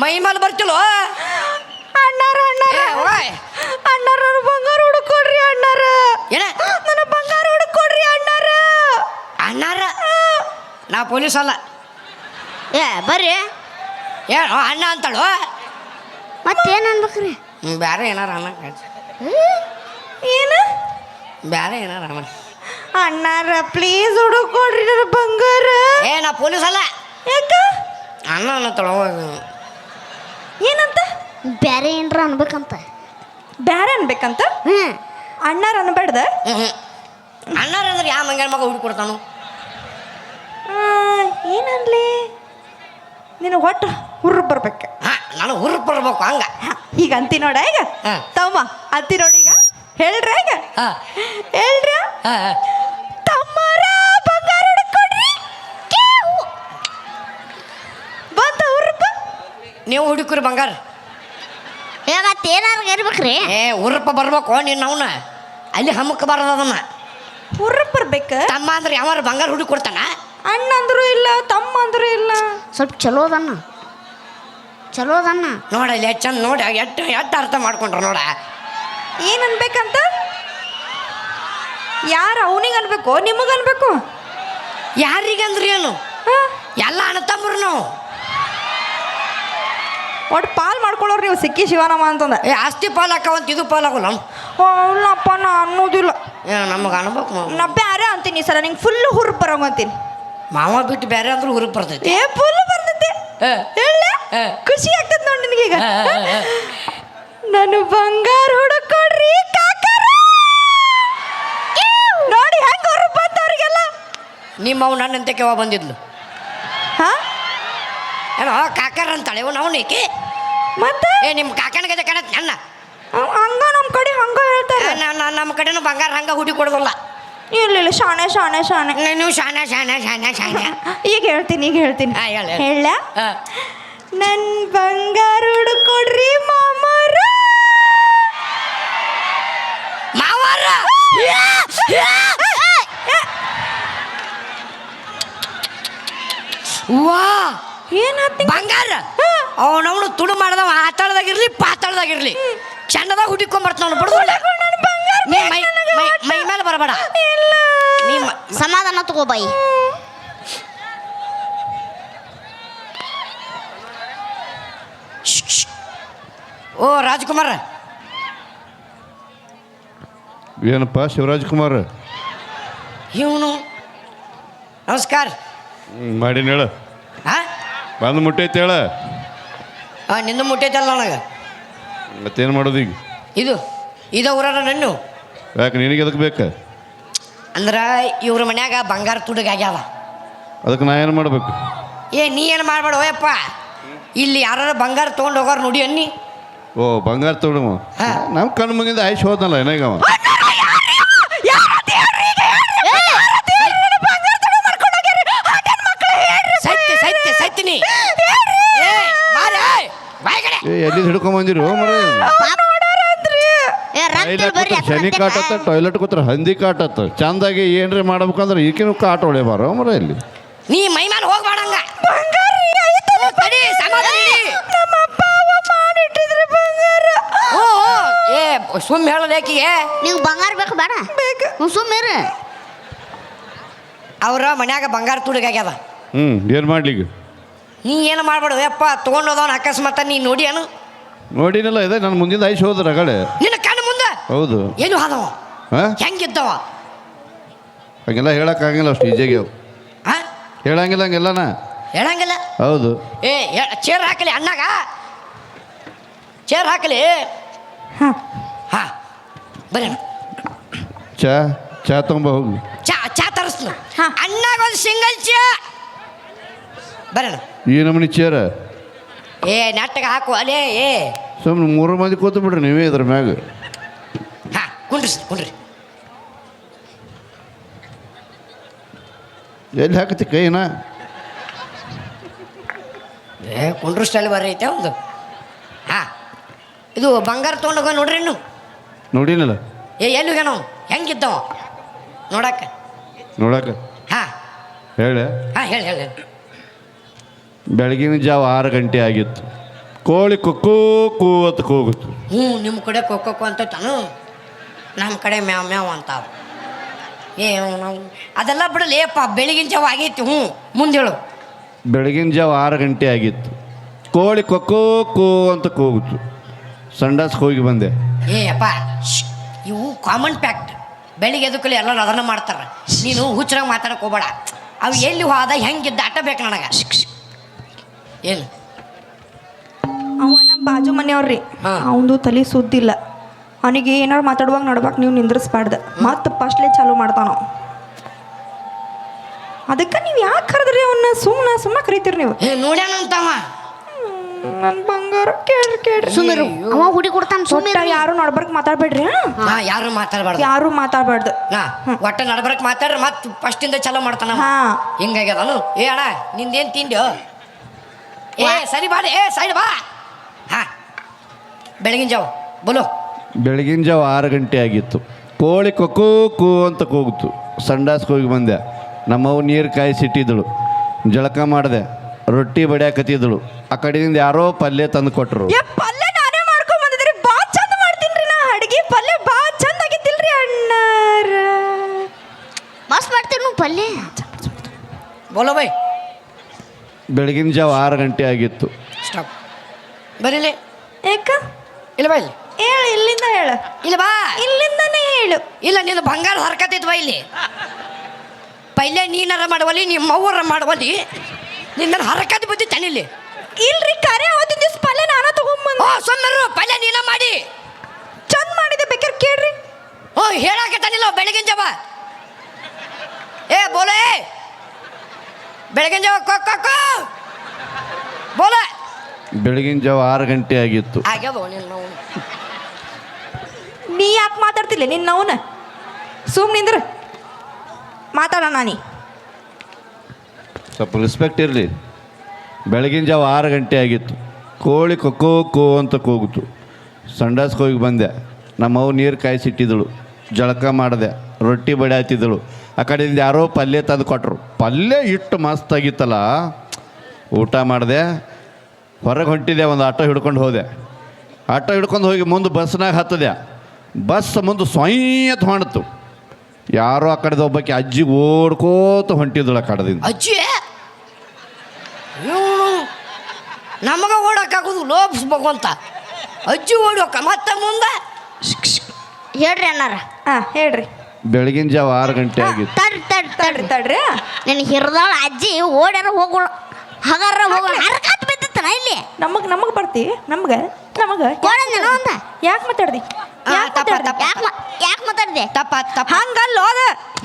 ಮೈ ಮೇಲೆ ಬರ್ತಿಲ್ವ? ಅಣ್ಣಾರ ಅಣ್ಣಾರ. ಓಯ್. ಅಣ್ಣಾರ ಬಂಗಾರ ಹುಡುಕೊಡ್ರಿ ಅಣ್ಣಾರ. ಏನ? ನನ್ನ ಬಂಗಾರ ಹುಡುಕೊಡ್ರಿ ಅಣ್ಣಾರ. ಅಣ್ಣಾರ? ನಾ ಪೊಲೀಸ್ ಅಲ್ಲ. ಏ ಬರ್ರಿ. ಏನು ಅಣ್ಣ ಅಂತಳು? ಮತ್ತೇನು ಅನ್ಬೇಕ್ರಿ? ಬೇರೆ ಏನಾರ ಅಣ್ಣ ಏನು? ಬೇರೆ ಏನಾರ ಅಣ್ಣ. ಅಣ್ಣಾರ ಪ್ಲೀಸ್ ಹುಡುಕೊಡ್ರಿ ನನ್ನ ಬಂಗಾರ. ಏ ನಾ ಪೊಲೀಸ್ ಅಲ್ಲ. ಯಾಕ? ಅಣ್ಣ ಅನ್ನತ್ತಳು? ಏನಂತ? ಬ್ಯಾರೆ ಏನ್ರ ಅನ್ಬೇಕಂತ. ಬ್ಯಾರೆ ಅನ್ಬೇಕಂತ? ಹ್ಞೂ ಅಣ್ಣಾರ ಅನ್ಬೇಡ್ದ? ಅಣ್ಣಾರ ಅಂದ್ರೆ ಯಾವ ಮಂಗನ ಮಗ ಹುಡುಕಿ ಕೊಡ್ತಾನು? ಏನನ್ಲಿ ನಿನಗೆ ಒಟ್ಟು ಹುರ್ರು ಬರ್ಬೇಕು. ಹಾ ನಾನು ಹುರ್ರು ಬರ್ಬೇಕು ಹಂಗ. ಈಗ ಅಂತಿ ನೋಡ ಈಗ? ಹಾ. ತಮ್ಮ ಅಂತಿ ನೋಡಿ ಈಗ. ಹೇಳ್ರ ಈಗ? ಹಾ. ಹೇಳ್ರ? ಹಾ ಹಾ. ನೀವು ಹುಡುಕ್ರಿ ಬಂಗಾರ. ಏ ಮತ್ತೆ ಏನಾರು ಇರ್ಬೇಕ್ರಿ ಏ ಉರ್ರಪ್ಪ ಬರ್ಬೇಕು ನೀನು ಅವನ. ಅಲ್ಲಿ ಹಮ್ಮಕ್ಕೆ ಬರದ ಅದನ್ನ. ಹುರ್ರಪ್ಪ ಬರ್ಬೇಕು? ತಮ್ಮ ಅಂದ್ರೆ ಯಾವಾರ ಬಂಗಾರ ಹುಡುಕಿ ಕೊಡ್ತಾನ? ಅಣ್ಣ ಅಂದ್ರೂ ಇಲ್ಲ ತಮ್ಮ ಅಂದ್ರೂ ಇಲ್ಲ. ಸ್ವಲ್ಪ ಚಲೋ ಅದನ್ನ. ಚಲೋ ಅದನ್ನ. ನೋಡ ಇಲ್ಲಿ ಚಂದ ನೋಡಿ ಎಟ್ಟು ಎಟ್ಟು ಅರ್ಥ ಮಾಡ್ಕೊಂಡ್ರ ನೋಡ. ಏನು ಅನ್ಬೇಕಂತ ಯಾರು ಅವನಿಗೆ ಅನ್ಬೇಕು? ನಿಮಗೆ ಅನ್ಬೇಕು? ಯಾರಿಗಂದ್ರಿ ಏನು ಹಾ? ಎಲ್ಲ ಅಣ್ಣ ತಮ್ಮರು ನಾವು. ಒಟ್ಟು ಪಾಲ್ ಮಾಡ್ಕೊಳ್ಳೋರು ನೀವು ಸಿಕ್ಕಿ ಶಿವನಮ್ಮ ಅಂತಂದ. ಏ ಆಸ್ತಿ ಪಾಲಾಕವಂತ ಇದು ಪಾಲಾಗಲ್ಲ ಇಲ್ಲಪ್ಪ ನಾ ಅನ್ನೋದಿಲ್ಲ. ಏ ನಮಗೆ ಅನ್ಬೇಕು. ನಾ ಬ್ಯಾರೆ ಅಂತೀನಿ ಸರ ನಿಂಗೆ ಫುಲ್ ಹುರುಪ್ ಬರೋಂಗ ಅಂತೀನಿ. ಮಾವ ಬಿಟ್ಟು ಬೇರೆ ಅಂದ್ರೆ ಹುರುಪ್ ಬರ್ತೈತಿ. ಏ ಫುಲ್ ಬರ್ತೈತಿ. ಹೇಳ. ಖುಷಿ ಆಗ್ತದೆ ನೋಡಿ ನಿನಗೀಗ. ನಾನು ಬಂಗಾರ ಹುಡುಕೊಡ್ರಿ ಕಾಕಾರ. ನೋಡಿ ಹುರುಪ್ ಬಂತ ಅವ್ರಿಗೆಲ್ಲ. ನಿಮ್ಮ ಅವ್ ನನ್ನಂತೆ ಕೆವ ಬಂದಿದ್ಲು. ಹಾ? ಏನೋ ಕಾಕರ್ ಅಂತಾಳೆ ಅವ್ನು ನಾವು ಈಕೆ? ಮತ್ತೆ? ಏ ನಿಮ್ಮ ಕಾಕನ ಗಜ ಕಾಣತ್ ನನ್ನ. ಹಂಗ ನಮ್ಮ ಕಡೆ ಹಂಗ ಹೇಳ್ತಾರೆ ನಮ್ಮ ಕಡೆನೂ ಬಂಗಾರ ಹಂಗ ಹುಡಿ ಕೊಡೋದಿಲ್ಲ. ಇಲ್ಲ ಇಲ್ಲ ಶಾಣೆ ಶಾಣೆ ಶಾಣೆ. ನೀವು ಶಾನ ಶಾನ ಶಾನ ಶಾನ ಈಗ ಹೇಳ್ತೀನಿ ಈಗ ಹೇಳ್ತೀನಿ. ಹೇಳು. ನನ್ ಬಂಗಾರ ಹುಡುಕೊಡ್ರಿ ಮಾಮಾರ. ಮಾವಾರ? ವಾ. ಏನಾತಿ ಬಂಗಾರ? ಅವನವನು ತುಡು ಮಾಡ್ದವ ಆತಾಳದಾಗಿರ್ಲಿ ಪಾತಾಳದಾಗಿರ್ಲಿ ಚಂದದಾಗ ಹುಡುಕೊಂಬರ್ತಾವ ಬಿಡುದಿಲ್ಲ ನೀ ಮೈ ಮೈ ಮೈ ಮೇಲೆ ಬರಬೇಡ. ನೀ ಮ- ಸಮಾಧಾನ ತಗೋ ಬಾಯಿ. ಓ ರಾಜ್ಕುಮಾರ್. ಏನಪ್ಪ ಶಿವರಾಜ್ ಕುಮಾರ್ ಇವನು ನಮಸ್ಕಾರ. ಮಾಡಿನ ಹೇಳ. ಹಾ ಬಂದು ಮುಟ್ಟೈತೆ ಹೇಳ. ಆ, ನಿನ್ನ ಮುಟ್ಟೈತಲ್ಲ ನನಗೆ ಮತ್ತೇನು ಮಾಡೋದು ಈಗ? ಇದು ಇದು ಊರಾರ ನನ್ನು. ಯಾಕೆ ನಿನಗೆ ಅದಕ್ಕೆ ಬೇಕು? ಅಂದ್ರೆ ಇವ್ರ ಮನ್ಯಾಗ ಬಂಗಾರ ತುಡುಗಾಗ್ಯಾವ ಅದಕ್ಕೆ ನಾ ಏನು ಮಾಡಬೇಕು? ಏ ನೀ ಏನು ಮಾಡ್ಬೇಡ ಓಯಪ್ಪ. ಇಲ್ಲಿ ಯಾರು ಬಂಗಾರ ತೊಗೊಂಡು ಹೋಗೋರು ನೋಡಿ ಅನ್ನಿ. ಓ ಬಂಗಾರ ತೊಗೊಂಡು ಹಾ. ನಮ್ಮ ಕಣ್ಣು ಮುಗಿಂದ ಆಯ್ಸ್ ಹೋದ್ನಲ್ಲ ಏನಾಗ ಸತ್ಯ ಸತ್ಯ ಸತ್ಯ ನೀ ಏ ಬಾರೆ ಬಾಯ್ಗಡೆ ಏ ಎಲ್ಲಿ ಹಿಡ್ಕೊಂಬಂದಿರು ಮರ. ಏ ರಕ್ತ ಬರ್ರಿ ಶನಿ ಕಾಟತ್ತ ಟಾಯ್ಲೆಟ್ ಕೂತ್ರ ಹಂದಿ ಕಾಟತ್ತ ಚಂದಾಗಿ ಏನ್ರಿ ಮಾಡ್ಬೇಕಂದ್ರೆ ಈಕಿನ ಕಾಟ ಹೊಳೆಬಾರ ಮರ ಇಲ್ಲಿ. ನೀ ಮೈ ಮೇಲೆ ಹೋಗ್ಬೇಡಂಗ. ಸುಮ್ಮ ಹೇಳೋದೇಕಿಗೆ ನೀವು ಬಂಗಾರ. ಬೇಕು ಬೇಡ. ಹ್ಞೂ ಸುಮ್ಮನೆ ಅವ್ರ ಮನ್ಯಾಗ ಬಂಗಾರ ತುಡುಗಾಗ್ಯದ ಹ್ಞೂ ಏನು ಮಾಡ್ಲಿ ಈಗ? ನೀ ಏನು ಮಾಡ್ಬೇಡ ಯಪ್ಪ ತೊಗೊಂಡು ಹೋದವನ ಅಕಸ್ಮಾತ್ ನೀ ನೋಡಿ ಅನು ನೋಡಿನಲ್ಲ ಇದೆ ನನ್ನ ಮುಂದಿನ ಐಸ್ ಹೋದ್ರ ಕಡೆ. ನಿನ್ನ ಕಣ್ಣು ಮುಂದೆ? ಹೌದು. ಏನು ಹಾದವ? ಹಾಂ? ಹೆಂಗಿದ್ದವ? ಹಂಗೆಲ್ಲ ಹೇಳಕ್ಕಾಗಿಲ್ಲ ಅಷ್ಟು ಈಜೆಗೆ ಅವು. ಹಾ? ಹೇಳಂಗಿಲ್ಲ ಹಂಗೆಲ್ಲನ? ಹೇಳಂಗಿಲ್ಲ? ಹೌದು. ಏ ಹೇ- ಚೇರ್ ಹಾಕಲಿ ಅಣ್ಣಾಗ. ಚೇರ್ ಹಾಕಲಿ. ಹಾ. ಬರ ಅಣ್ಣ. ಚಾ ಚಾ ತಗೊಂಬ ಹೋಗಿ. ಚಾ ಚಾ ತರಿಸ್ನು ಹಾ. ಅಣ್ಣಾಗ ಒಂದು ಸಿಂಗಲ್ ಚಾ ಬರೋಣ ಈ ನಮೂನಿ ಚೇರ? ಏ ನೆಟ್ಟಗೆ ಹಾಕು ಅಲೇ ಏ. ಸುಮ್ಮನೆ ಮೂರು ಮಂದಿ ಕೂತು ಬಿಡ್ರಿ ನೀವೇ ಇದ್ರ ಮ್ಯಾಗ. ಹಾ ಕುಂಡ್ರಿ ಸರ್, ಕುಂಡ್ರಿ. ಎಲ್ಲಿ ಹಾಕತಿ ಕೈನ? ಏ ಕುಂಡ್ರು ಸ್ಟೈಲ್ ಬರೈತೆ ಐತೆ ಒಂದು. ಹಾ. ಇದು ಬಂಗಾರ ತೊಗೊಂಡೋಗ ನೋಡ್ರಿ ಇನ್ನು. ನೋಡಿನಲ್ಲ? ಏ ಎಲ್ಲಿ ಏನೋ ಹೆಂಗಿದ್ದವ? ನೋಡಕ್ಕ ನೋಡಕ. ಹಾ. ಹೇಳ. ಹಾ ಹೇಳಿ ಹೇಳಿ. ಬೆಳಗಿನ ಜಾವ ಆರು ಗಂಟೆ ಆಗಿತ್ತು. ಕೋಳಿ ಕೊಕ್ಕೋ ಕೂ ಅಂತ ಕೂಗುತ್ತು. ಹ್ಞೂ ನಿಮ್ಮ ಕಡೆ ಕೊಕ್ಕೋ ಅಂತ ತಾನು ನಮ್ಮ ಕಡೆ ಮ್ಯಾವ್ ಮ್ಯಾವ್ ಅಂತಾವ. ಏ ನಾವು ಅದೆಲ್ಲ ಬಿಡಲೇಪ್ಪ ಬೆಳಗಿನ ಜಾವ ಆಗೈತಿ ಹ್ಞೂ ಮುಂದೆ ಹೇಳು. ಬೆಳಗಿನ ಜಾವ ಆರು ಗಂಟೆ ಆಗಿತ್ತು. ಕೋಳಿ ಕೊಕ್ಕೋ ಕೂ ಅಂತ ಕೂಗುತ್ತು. ಸಂಡಾಸ್ಗೆ ಹೋಗಿ ಬಂದೆ. ಏ ಅಪ್ಪ ಇವು ಕಾಮನ್ ಫ್ಯಾಕ್ಟ್ ಬೆಳಿಗ್ಗೆ ಎದಕ್ಕಲ್ಲಿ ಎಲ್ಲರೂ ಅದನ್ನ ಮಾಡ್ತಾರೆ. ನೀನು ಹುಚ್ಚರಾಗಿ ಮಾತಾಡಕ್ಕೆ ಹೋಗ್ಬೇಡ. ಅವು ಎಲ್ಲಿ ಹೋದ ಹೆಂಗಿದ್ದ ಆಟ ಬೇಕು ನನಗೆ. ಏನು ಅವ ನಮ್ಮ ಬಾಜು ಮನೆಯವ್ರಿ. ಹಾ. ಅವಂದು ತಲೆ ಸುದ್ದಿಲ್ಲ. ಅವನಿಗೆ ಏನಾರು ಮಾತಾಡುವಾಗ ನಡ್ಬಾಕ್ ನೀವು ನಿಂದ್ರಿಸ್ಬಾರ್ದು. ಮತ್ತೆ ಫಸ್ಟ್ಲೇ ಚಾಲು ಮಾಡ್ತಾನ ಅದಕ್ಕೆ ನೀವು ಯಾಕೆ ಕರೆದ್ರಿ ಅವನ್ನ ಸುಮ್ಮನೆ ಸುಮ್ಮನೆ ಕರಿತೀರಿ ನೀವು. ಏ ನೋಡ್ಯಾನಂತವ. ನನ್ನ ಬಂಗಾರ ಕೇಳ್ರಿ ಕೇಳ್ರಿ. ಸುಮ್ಮರು ಅವ ಹುಡಿ ಕೊಡ್ತಾನ ಒಟ್ಟ ಸುಮ್ಮಿರು ಯಾರು ನಡ್ಬರ್ಕ್ ಮಾತಾಡ್ಬೇಡ್ರಿ ಹಾ? ನಾ ಯಾರು ಮಾತಾಡಬಾರ್ದು. ಯಾರು ಮಾತಾಡ್ಬಾರ್ದು. ನಾ ಒಟ್ಟ ನಡ್ಬರಕ್ ಮಾತಾಡ್ರಿ ಮತ್ತೆ ಫಸ್ಟಿಂದ ಚಲೋ ಮಾಡ್ತಾನ ಹಾ. ಹಿಂಗಾಗ್ಯದನು ಏ ಅಣ್ಣ ನಿಂದೇನು ತಿಂಡ್ಯೋ? ಏ ಸರಿ ಬಾಡಿ ಏ ಸೈಡ್ ಬಾ. ಹಾ. ಬೆಳಗಿನ ಜಾವ ಬೋಲೋ. ಬೆಳಗಿನ ಜಾವ ಆರು ಗಂಟೆ ಆಗಿತ್ತು. ಕೋಳಿ ಕೊಕ್ಕೋ ಕೂ ಅಂತ ಕೂಗಿತು. ಸಂಡಾಸ್ಗೆ ಹೋಗಿ ಬಂದೆ. ನಮ್ಮವು ನೀರು ಕಾಯಿಸಿಟ್ಟಿದ್ದಳು. ಜಳಕ ಮಾಡಿದೆ. ರೊಟ್ಟಿ ಬಡಿಯಾಕತ್ತಿದ್ದಳು. ಆ ಕಡೆಯಿಂದ ಯಾರೋ ಪಲ್ಯ ತಂದು ಕೊಟ್ಟರು ಏ ಪಲ್ಯ ನಾನೇ ಮಾಡ್ಕೊಂಡ್ ಬಂದಿದ್ರಿ ಬಾ ಚಂದ ಮಾಡ್ತೀನ್ರಿ ನಾ ಅಡ್ಗಿ. ಪಲ್ಯ ಬಾ ಚಂದ ಆಗಿದ್ದಿಲ್ರಿ ಅಣ್ಣಾರ. ಮಸ್ತ್ ಮಾಡ್ತೀರಿ ನೀವು ಪಲ್ಯ. ಬೋಲೋ ಬೈ. ಬೆಳಗಿನ ಜಾವ ಆರು ಗಂಟೆ ಆಗಿತ್ತು. ಸ್ಟಾಪ್ ಬರೀಲಿ. ಏಕ ಇಲ್ಲ ಬಾ ಇಲ್ಲಿ. ಹೇಳು ಇಲ್ಲಿಂದ ಹೇಳು. ಇಲ್ಲ ಬಾ. ಇಲ್ಲಿಂದನೇ ಹೇಳು. ಇಲ್ಲ ನೀನು ಬಂಗಾರ ಹರ್ಕತ್ತಿದ್ ಬಾ ಇಲ್ಲಿ. ಪೈಲೆ ನೀನಾರ ಮಾಡವಲ್ಲಿ ನಿಮ್ಮ ಅವ್ವರ ಮಾಡವಲ್ಲಿ ನಿನ್ನ ಹರಕತ್ ಬುದ್ಧಿ ತನಿಲಿ ಇಲ್ರಿ ಕರೆ ಅವತ್ತಿನ ದಿವಸ ಪಲ್ಯ ನಾನ ತಗೊಂಬಂದ ಓ ಸೊಮ್ಮರು ಪೈಲೆ ನೀನ ಮಾಡಿ ಚಂದ ಮಾಡಿದೆ ಬೇಕಾದ್ರೆ ಕೇಳ್ರಿ ಓ ಹೇಳಕ್ಕೆ ತನಿಲ್ಲ ಬೆಳಗಿನ ಜಾವ ಏ ಬೋಲೆ ಬೆಳಗಿನ ಜಾವ ಕೊ ಕೊ, ಕೊ. ಬೋಲ ಬೆಳಗಿನ ಜಾವ ಆರು ಗಂಟೆ ಆಗಿತ್ತು. ನಿನ್ನ. ನೀ ಯಾಕೆ ಮಾತಾಡ್ತಿಲ್ಲ ನಿನ್ನ ಅವನ ಸುಮ್ ನಿಂದ್ರ. ಮಾತಾಡೋಣ ನಾನಿ ಸ್ವಲ್ಪ ರೆಸ್ಪೆಕ್ಟ್ ಇರಲಿ. ಬೆಳಗಿನ ಜಾವ ಆರು ಗಂಟೆ ಆಗಿತ್ತು. ಕೋಳಿ ಕೊಕ್ಕೋ ಕೋ ಅಂತ ಕೂಗುತ್ತು ಸಂಡಾಸ್ಗೆ ಹೋಗಿ ಬಂದೆ. ನಮ್ಮವು ನೀರು ಕಾಯಿಸಿಟ್ಟಿದ್ದಳು. ಜಳಕ ಮಾಡಿದೆ. ರೊಟ್ಟಿ ಬಡಿಯಾತಿದ್ದಳು ಆ ಕಡೆಯಿಂದ ಯಾರೋ ಪಲ್ಯ ತಂದು ಕೊಟ್ಟರು ಪಲ್ಯ ಇಟ್ಟು ಮಸ್ತಾಗಿತ್ತಲ್ಲ ಊಟ ಮಾಡಿದೆ. ಹೊರಗೆ ಹೊಂಟಿದೆ ಒಂದು ಆಟೋ ಹಿಡ್ಕೊಂಡು ಹೋದೆ. ಆಟೋ ಹಿಡ್ಕೊಂಡು ಹೋಗಿ ಮುಂದೆ ಬಸ್ನಾಗ ಹತ್ತದೆ. ಬಸ್ ಮುಂದೆ ಸ್ವಯತ್ ಹೊಣ್ತು ಯಾರೋ ಆ ಕಡೆದ ಒಬ್ಬಕ್ಕೆ ಅಜ್ಜಿ ಓಡ್ಕೋತ ಹೊಂಟಿದಳ ಕಡದಿಂದ. ಅಜ್ಜಿ? ನಮಗೆ ಓಡಕ್ಕಾಗೋದು ಲೋಪಿಸ್ಬೇಕು ಅಂತ. ಅಜ್ಜಿ ಓಡೋಕ ಮತ್ತೆ ಮುಂದೆ? ಹೇಳ್ರಿ ಅಣ್ಣಾರ. ಹಾಂ ಹೇಳ್ರಿ. ಬೆಳಗಿನ ಜಾವ ಆರು ಗಂಟೆ ಆಗಿತ್ತು. ತಡ್ರಿ ತಡ್ರಿ ತಡ್ರಿ. ತಡ್ರಿ ನಿನ್ನ ಹಿರಿದಾಳ ಅಜ್ಜಿ ಓಡ್ಯಾರ ಹೋಗೋಳು. ಹಗಾರ ಹೋಗೋಣ ಹರ್ಕತ್ ಬಿದ್ದಿತ್ತನ ಇಲ್ಲಿ? ನಮಗ್ ನಮಗ್ ಬರ್ತಿ. ನಮ್ಗ? ನಮಗ? ಕೊಡಂದೇನೋ ಒಂದ. ಯಾಕೆ ಮಾತಾಡ್ದಿ? ಯಾಕ್ ಮಾತಾಡ್ದಿ? ತಪ್ಪ. ಯಾಕೆ ಯಾಕೆ ಮಾತಾಡ್ದೆ? ತಪ್ಪ ತಪ್ಪ. ಹಂಗಲ್ಲ ಅದ.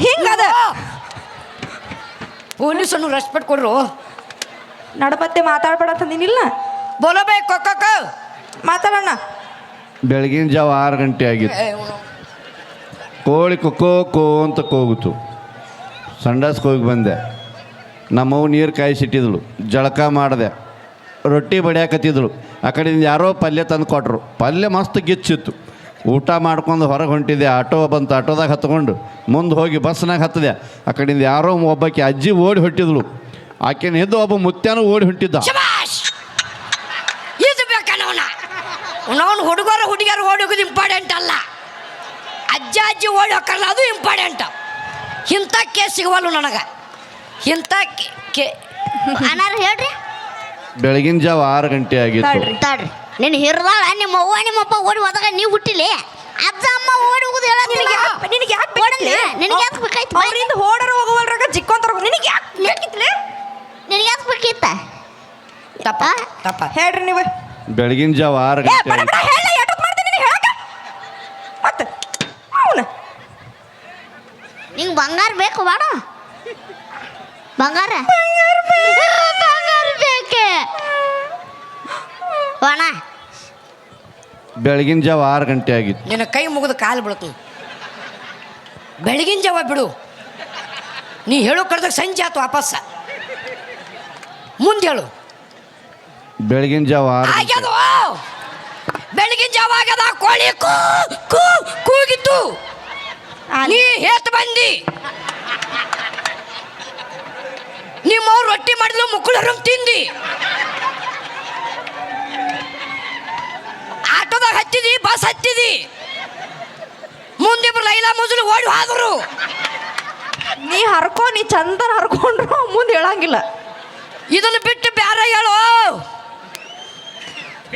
ಹಿಂಗದ. ಪೊಲೀಸನ್ನು ರೆಸ್ಪೆಕ್ಟ್ ಕೊಡ್ರು ನಡಪತ್ತೆ ಮಾತಾಡ್ಬೇಡ ಅಂತಂದಿನಿಲ್ಲ ಬೋಲೋ ಬೈ ಕೊಕ್ಕ ಮಾತಾಡೋಣ ಬೆಳಗಿನ ಜಾವ ಆರು ಗಂಟೆ ಆಗಿತ್ತು. ಕೋಳಿ ಕೊಕ್ಕೋ ಕೋ ಅಂತ ಕೂಗುತ್ತು ಸಂಡಾಸ್ಗೆ ಹೋಗಿ ಬಂದೆ. ನಮ್ಮವು ನೀರು ಕಾಯಿಸಿಟ್ಟಿದ್ಳು. ಜಳಕ ಮಾಡಿದೆ. ರೊಟ್ಟಿ ಬಡಿಯಾಕತ್ತಿದ್ರು ಆ ಕಡೆಯಿಂದ ಯಾರೋ ಪಲ್ಯ ತಂದು ಕೊಟ್ಟರು ಪಲ್ಯ ಮಸ್ತ್ ಗಿಚ್ಚಿತ್ತು. ಊಟ ಮಾಡ್ಕೊಂಡು ಹೊರಗೆ ಹೊಂಟಿದೆ ಆಟೋ ಬಂತು. ಆಟೋದಾಗ ಹತ್ಕೊಂಡು ಮುಂದೆ ಹೋಗಿ ಬಸ್ನಾಗ ಹತ್ತಿದೆ ಆ ಕಡೆಯಿಂದ ಯಾರೋ ಒಬ್ಬಾಕಿ ಅಜ್ಜಿ ಓಡಿ ಹೊಟ್ಟಿದ್ಳು ಆಕೆನ ಎದ್ದು ಒಬ್ಬ ಮುತ್ಯಾನು ಓಡಿ ಹೊಂಟಿದ್ದ. ಅವನು ಹುಡುಗರು ಹುಡುಗಿಯರು ಓಡೋಗೋದು ಇಂಪಾರ್ಟೆಂಟ್ ಅಲ್ಲ. ಅಜ್ಜ ಅಜ್ಜಿ ಓಡಿ ಹೋಗಲ್ಲ ಅದು ಇಂಪಾರ್ಟೆಂಟ್ ಇಂಥ ಕೇಸ್ ಸಿಗವಲ್ಲ ನನಗೆ. ಇಂಥ ಕೇ- ಹೇಳ್ರಿ. ಬೆಳಗಿನ ಜಾವ ಆರು ಗಂಟೆ ಆಗಿತ್ತು. ತಡ್ರಿ. ತಡ್ರಿ. ನಿನ್ನ ಹಿರಿದಾಳ ನಿಮ್ಮ ಅವ್ವ ನಿಮ್ಮಪ್ಪ ಓಡಿ ಹೋದಾಗ ನೀವು ಹುಟ್ಟಿಲಿ? ಅಜ್ಜ ಅಮ್ಮ ಓಡಿ ಹೋಗುದು ಹೇಳತ್ತಿಲ್ಲ ನಿನಗೆ ಯಾಕೆ ಓಡಲ್ಲ ನಿನಗೆ ಯಾಕೆ ಬೇಕಾಯ್ತು? ಬೈ? ಅವರಿಂದ ಹೋಡರ ಹೋಗುವಲ್ರಾಗ ಜಿಕ್ಕೊಂತಾರ ನಿನಗೆ ಯಾಕೆ ಬೇಕಿತ್ಲೆ? ನಿನಗೆ ಯಾಕೆ ಬೇಕಿತ್ತ? ತಪ್ಪ ಆ? ತಪ್ಪ. ಹೇಳ್ರಿ ನೀವು. ಬೆಳಗಿನ ಜಾವ ಆರು ಏ ಗಂಟೆ ಬಡ ಆಗಿತ್ತು. ಬಡ ಹೇಳ ಎಷ್ಟೊತ್ತು ಮಾಡ್ತೀನಿ ನೀನು ಹೇಳಕ? ಮತ್ತೆ ಅವನ. ನಿಂಗೆ ಬಂಗಾರ ಬೇಕು ಬೇಡ ಬಂಗಾರ. ಅಣ್ಣ ಬೆಳಗಿನ ಜಾವ ಆರು ಗಂಟೆ ಆಗಿತ್ತು. ನಿನ್ನ ಕೈ ಮುಗಿದು ಕಾಲು ಬೀಳ್ತು ಬೆಳಗಿನ ಜಾವ ಬಿಡು. ನೀ ಹೇಳೋ ಕಡ್ದಾಗ ಸಂಜೆ ಆತು ವಾಪಸ್. ಮುಂದೆ ಹೇಳು. ಬೆಳಗಿನ ಜಾವ ಆರು ಗಂಟೆ. ಆಗ್ಯದ? ಬೆಳಗಿನ ಜಾವ ಆಗ್ಯದ? ಕೋಳಿ ಕೂ ಕೂ ಕೂಗಿತ್ತು. ನೀ ಹೇತ್ ಬಂದಿ. ನಿಮ್ಮವ್ರು ರೊಟ್ಟಿ ಮಾಡಿದ್ಲು ಮುಕ್ಕಳರು ತಿಂದಿ. ಬಸ್ ಹತ್ತಿದಿ. ಮುಂದಿಬ್ರು ಲೈಲಾ ಮುಜುಲು ಓಡಿ ಹೋದ್ರು ನೀ ಹರ್ಕೊ ನೀ ಚಂದನ ಹರ್ಕೊಂಡ್ರು ಮುಂದೆ ಹೇಳಂಗಿಲ್ಲ. ಇದನ್ನು ಬಿಟ್ಟು ಬ್ಯಾರ ಹೇಳು.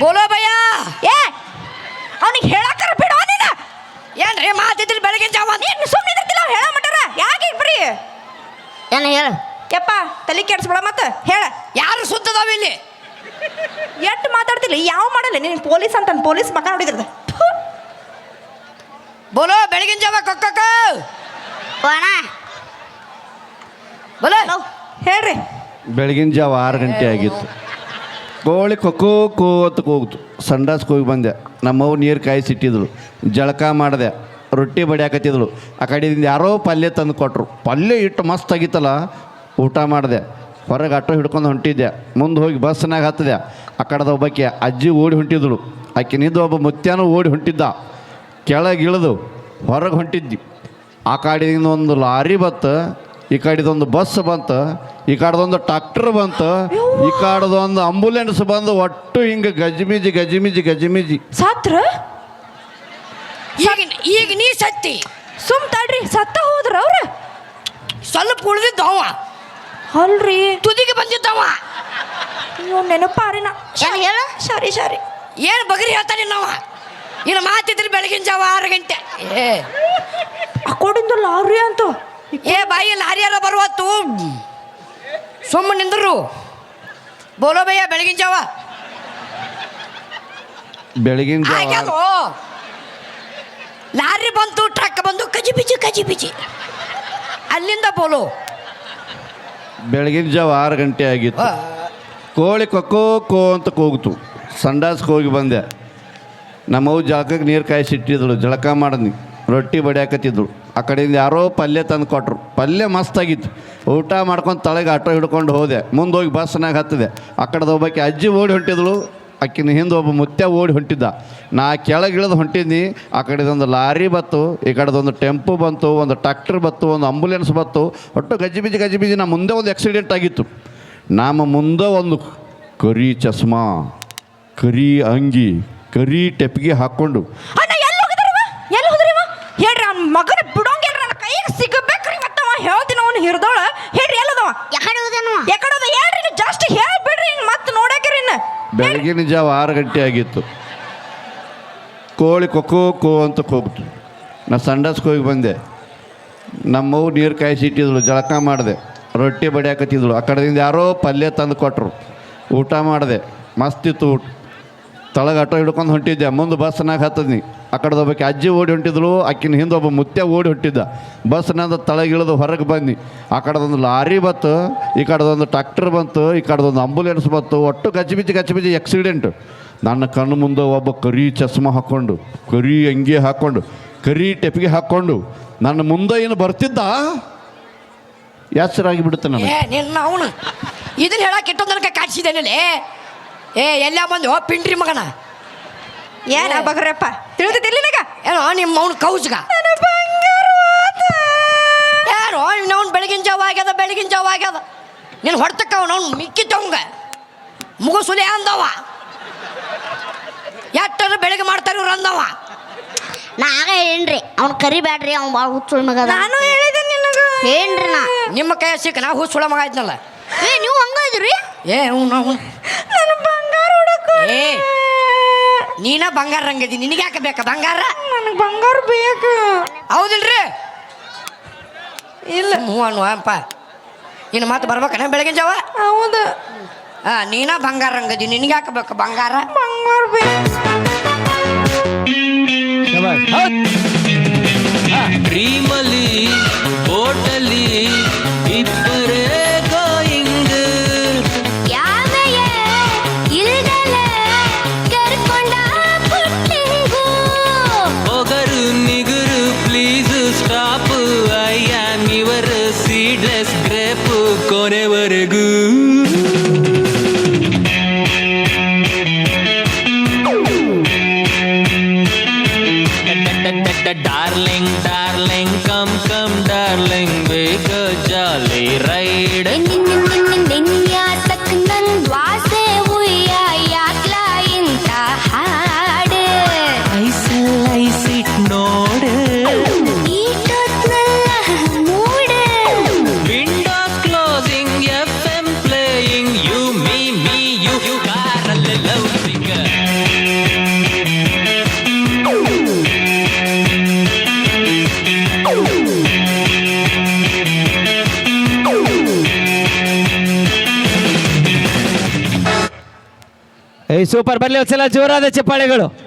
ಬೋಲೋ ಭಯ ಏ ಅವನಿಗೆ ಹೇಳಕ್ಕಾರ ಬಿಡೋ ನೀನ ಏನ್ರಿ ಮಾತಿದ್ರಿ ಬೆಳಗಿನ ಜಾವ ನೀನು ಸುಮ್ಮನೆ ಇರ್ತಿಲ್ಲ ಹೇಳ ಮಟರ ಯಾಕೆ ಇಬ್ರಿ? ಏನ ಏನು ಹೇಳು? ಯಪ್ಪ ತಲೆ ಕೆಡ್ಸ್ಬೇಡ ಮತ್ತೆ ಹೇಳ. ಯಾರು ಸುತ್ತದಾವ ಇಲ್ಲಿ? ಎಟ್ಟು ಮಾತಾಡ್ತಿಲ್ಲ? ಯಾವ ಮಾಡಲ್ಲ? ನೀನು ಪೊಲೀಸ್ ಅಂತ ಪೊಲೀಸ್ ಮಕ್ಕ ನೋಡಿದ್ರದ ಬೋಲೋ ಬೆಳಗಿನ ಜಾವ ಕಕ್ಕ ಅಣ್ಣ ಬೋಲೋ. ಹೇಳ್ರಿ. ಬೆಳಗಿನ ಜಾವ ಆರು ಗಂಟೆ ಆಗಿತ್ತು. ಕೋಳಿ ಕೊಕ್ಕೋ ಕೋ ಅಂತ ಕೂಗ್ತು ಸಂಡಾಸ್ಗೆ ಹೋಗಿ ಬಂದೆ. ನಮ್ಮವ್ವ ನೀರು ಕಾಯಿಸಿಟ್ಟಿದ್ಳು ಜಳಕ ಮಾಡಿದೆ. ರೊಟ್ಟಿ ಬಡಿಯಾಕತ್ತಿದ್ಳು ಆ ಕಡೆಯಿಂದ ಯಾರೋ ಪಲ್ಯ ತಂದು ಕೊಟ್ಟರು ಪಲ್ಯ ಇಟ್ಟು ಮಸ್ತ್ ಆಗಿತ್ತಲ್ಲ. ಊಟ ಮಾಡಿದೆ. ಹೊರಗೆ ಆಟೋ ಹಿಡ್ಕೊಂಡು ಹೊಂಟಿದ್ದೆ. ಮುಂದೆ ಹೋಗಿ ಬಸ್ನಾಗ ಹತ್ತಿದೆ. ಆ ಕಡೆದ ಒಬ್ಬಕ್ಕೆ ಅಜ್ಜಿ ಓಡಿ ಹೊಂಟಿದ್ಳು ಆಕೆ ನಿಂದು ಒಬ್ಬ ಮುತ್ಯಾನು ಓಡಿ ಹೊಂಟಿದ್ದ. ಕೆಳಗೆ ಇಳಿದು ಹೊರಗೆ ಹೊಂಟಿದ್ದಿ. ಆ ಕಡೆಯಿಂದ ಒಂದು ಲಾರಿ ಬತ್ತು ಈ ಕಡೆದೊಂದು ಬಸ್ ಬಂತು ಈ ಕಡೆದೊಂದು ಟ್ರಾಕ್ಟರ್ ಬಂತು ಈ ಕಡೆದೊಂದು ಆಂಬುಲೆನ್ಸ್ ಬಂದು ಒಟ್ಟು ಹಿಂಗೆ ಗಜಿಮಿಜಿ ಗಜಿಮಿಜಿ ಗಜಿಮಿಜಿ. ಸಾತ್ರ? ಈಗ ಈಗ ನೀ ಸತ್ತಿ. ಸುಮ್ ತಡ್ರಿ ಸತ್ತ ಹೋದ್ರ ಅವ್ರ? ಸ್ವಲ್ಪ ಉಳಿದಿದ್ದವ. ಅಲ್ರಿ ತುದಿಗೆ ಬಂದಿದ್ದವ. ಅಯ್ಯೋ ನೆನಪಾರಿನ ಸರಿ ಹೇಳು? ಸಾರಿ ಸಾರಿ. ಏನು ಬಗರಿ ಹೇಳ್ತಾನೆ ನಾವ ಇನ್ನು ಮಾತಿದ್ರಿ ಬೆಳಗಿನ ಜಾವ ಆರು ಗಂಟೆ. ಏ. ಅಕೋಡಿಂದ ಲಾರಿ ಅಂತ. ಏ ಬಾಯಿ ಲಾರಿಯಾರ ಬರುವತ್ತು. ಸುಮ್ಮನೆ ನಿಂದರು. ಬೋಲೋ ಬಯ್ಯ ಬೆಳಗಿನ ಜಾವ. ಬೆಳಗಿನ ಜಾವ. ಆಗ್ಯಾದು ಲಾರಿ ಬಂತು ಟ್ರಕ್ ಬಂದು ಕಜಿ ಬಿಜಿ ಕಜಿ ಬಿಜಿ. ಅಲ್ಲಿಂದ ಬೋಲೋ. ಬೆಳಗಿನ ಜಾವ ಆರು ಗಂಟೆ ಆಗಿತ್ತು. ಕೋಳಿ ಕೊಕ್ಕೋ ಕೋ ಅಂತ ಕೂಗ್ತು. ಸಂಡಾಸ್ಗೆ ಹೋಗಿ ಬಂದೆ. ನಮ್ಮವು ಜಳಕಕ್ಕೆ ನೀರು ಕಾಯಿಸಿಟ್ಟಿದ್ಳು. ಜಳಕ ಮಾಡಿದ್ನಿ. ರೊಟ್ಟಿ ಬಡಿಯಾಕತ್ತಿದ್ಳು. ಆ ಕಡೆಯಿಂದ ಯಾರೋ ಪಲ್ಯ ತಂದು ಕೊಟ್ಟರು ಪಲ್ಯ ಮಸ್ತಾಗಿತ್ತು ಊಟ ಮಾಡ್ಕೊಂಡು ತಳಗೆ ಆಟೋ ಹಿಡ್ಕೊಂಡು ಹೋದೆ. ಮುಂದೆ ಹೋಗಿ ಬಸ್ನಾಗ ಹತ್ತಿದೆ. ಆ ಕಡೆದ ಒಬ್ಬಾಕಿ ಅಜ್ಜಿ ಓಡಿ ಹೊಂಟಿದ್ಳು. ಆಕಿನ ಹಿಂದೆ ಒಬ್ಬ ಮುತ್ಯ ಓಡಿ ಹೊಂಟಿದ್ದ. ನಾ ಕೆಳಗೆ ಇಳಿದು ಹೊಂಟಿದ್ನಿ. ಆ ಕಡೆದೊಂದು ಲಾರಿ ಬತ್ತು ಈ ಕಡೆದೊಂದು ಟೆಂಪು ಬಂತು, ಒಂದು ಟ್ರಾಕ್ಟರ್ ಬತ್ತು ಒಂದು ಆಂಬುಲೆನ್ಸ್ ಬತ್ತು ಒಟ್ಟು ಗಜಿಬಿಜಿ ಬಿಜಿ ನಾ ಮುಂದೆ ಒಂದು ಆಕ್ಸಿಡೆಂಟ್ ಆಗಿತ್ತು. ನಮ್ಮ ಮುಂದೆ ಒಂದು ಕರಿ ಚಸ್ಮಾ, ಕರಿ ಅಂಗಿ, ಕರಿ ಟೆಪ್ಗೆ ಹಾಕ್ಕೊಂಡು. ಮಗನ ಬಿಡೋಂಗಿಲ್ಲ ನನ್ನ ಕೈಗೆ ಸಿಗಬೇಕ್ರಿ ಮತ್ತವ ಹೇಳ್ತೀನಿ ಅವನು ಹಿರಿದೋಳ ಹೇಳ್ರಿ ಎಲ್ಲದವ ಯಾಕಡೆ ಹೋದೇನು ಯಾಕಡೋದ ಹೇಳ್ರಿ ನೀವು ಜಾಸ್ತಿ ಹೇಳ್ಬಿಡ್ರಿ ಮತ್ತೆ ನೋಡಕ್ರಿ ಇನ್ನು ಬೆಳಗಿನ ಜಾವ ಆರು ಗಂಟೆ ಆಗಿತ್ತು. ಕೋಳಿ ಕೊಕ್ಕೋ ಕೋ ಅಂತ ಕೂಗ್ತು. ನಾ ಸಂಡಸ್ಗೆ ಹೋಗಿ ಬಂದೆ. ನಮ್ಮವು ನೀರು ಕಾಯಿಸಿಟ್ಟಿದ್ಳು, ಜಳಕ ಮಾಡಿದೆ. ರೊಟ್ಟಿ ಬಡಿಯಾಕತ್ತಿದ್ಳು. ಆ ಕಡೆದಿಂದ ಯಾರೋ ಪಲ್ಯ ತಂದು ಕೊಟ್ಟರು ಊಟ ಮಾಡಿದೆ. ಮಸ್ತಿತ್ತು ಊಟ. ತಳಗ ಆಟೋ ಹಿಡ್ಕೊಂಡು ಹೊಂಟಿದ್ದೆ. ಮುಂದೆ ಬಸ್ನಾಗ ಹತ್ತದ್ನಿ. ಆ ಕಡೆದ ಒಬ್ಬಾಕಿ ಅಜ್ಜಿ ಓಡಿ ಹೊಂಟಿದ್ಳು ಆಕಿನ ಹಿಂದೆ ಒಬ್ಬ ಮುತ್ಯ ಓಡಿ ಹೊಂಟಿದ್ದ. ಬಸ್ನಾಗ ತಳಗಿಳಿದು ಹೊರಗೆ ಬಂದು ಆ ಕಡೆದೊಂದು ಲಾರಿ ಬಂತು, ಈ ಕಡೆದೊಂದು ಟ್ರಾಕ್ಟರ್ ಬಂತು, ಈ ಕಡೆದೊಂದು ಆಂಬುಲೆನ್ಸ್ ಬಂತು. ಒಟ್ಟು ಗಚ್ಚಿಬಿಚ್ಚಿ ಗಚ್ಚಿಬಿಚ್ಚಿ ಆಕ್ಸಿಡೆಂಟ್ ನನ್ನ ಕಣ್ಣು ಮುಂದೆ ಒಬ್ಬ ಕರಿ ಚಸ್ಮ ಹಾಕ್ಕೊಂಡು, ಕರಿ ಅಂಗಿ ಹಾಕ್ಕೊಂಡು, ಕರಿ ಟೆಪ್ಗೆ ಹಾಕ್ಕೊಂಡು, ನನ್ನ ಮುಂದೆ ಏನು ಬರ್ತಿದ್ದ? ಎಚ್ಚರಾಗಿ ಬಿಡುತ್ತೆ ಅವನು. ಇದನ್ನ ಹೇಳಕ್ಕೆ ಇಟ್ಟು ನನಗೆ ಕಾಡ್ಸಿದ್ದೇನೆ ಏ ಎಲ್ಲ ಬಂದು ಓ ಪಿಂಡ್ರಿ ಮಗನ. ಏನ ಬಗ್ರಪ್ಪ? ತಿಳಿದಿದ್ದಿಲ್ಲ ನಿನಗ ಏನೋ ನಿಮ್ಮ ಅವ್ನು ಕೌಜ್ಗ. ಯಾರೋ ಅವ್ನು ಬೆಳಗಿನ ಜಾವ ಆಗ್ಯದ ಬೆಳಗಿನ ಜಾವ ಆಗ್ಯದ. ನೀನು ಹೊಡ್ತಕ್ಕ ಅವ್ನು ಅವ್ನು ಮಿಕ್ಕಿತ್ತವಂಗ ಮುಗುಸುಲೆ ಅಂದವ. ಎಟ್ಟರು ಬೆಳಗ್ಗೆ ಮಾಡ್ತಾರೆ ಇವ್ರು ಅಂದವ. ನಾ ಆಗ ಏನ್ರಿ ಅವ್ನು ಕರಿಬೇಡ್ರಿ ಅವ್ನು ಭಾಳ ಹುಚ್ಚುಳ ಮಗ ನಾನು ಹೇಳಿದೆ ನಿನಗ. ಏನ್ರಿ ನಾ. ನಿಮ್ಮ ಕೈ ಸಿಕ್ಕ ನಾ ಹುಚ್ಚುಳ ಮಗ ಆಯ್ತನಲ್ಲ. ಏ ನೀವು ಹಂಗ ಇದ್ರಿ ಏ ಅವ್ನು ಅವ್ನು ನನ್ನ ಏ ನೀನ ಬಂಗಾರ ರಂಗದಿ ನಿನಗೆ ಯಾಕೆ ಬೇಕ ಬಂಗಾರ? ನನಗೆ ಬಂಗಾರ ಬೇಕು. ಹೌದಿಲ್ರಿ? ಇಲ್ಲ. ಮೂವನು ಅಪ್ಪ ಇನ್ನು ಮತ್ತೆ ಬರ್ಬೇಕನ ಬೆಳಗಿನ ಜಾವ? ಹೌದು. ಆ ನೀನ ಬಂಗಾರ ರಂಗದಿ ನಿನಗೆ ಯಾಕೆ ಬೇಕು ಬಂಗಾರ? ಬಂಗಾರ ಬೇಕು. ಡ್ರೀಮಲ್ಲಿ ಬೋಟಲ್ಲಿ ಸೂಪರ್ ಬರಲಿ ಒಂದ್ಸಲ ಜೋರಾದ ಚಪ್ಪಾಳೆಗಳು.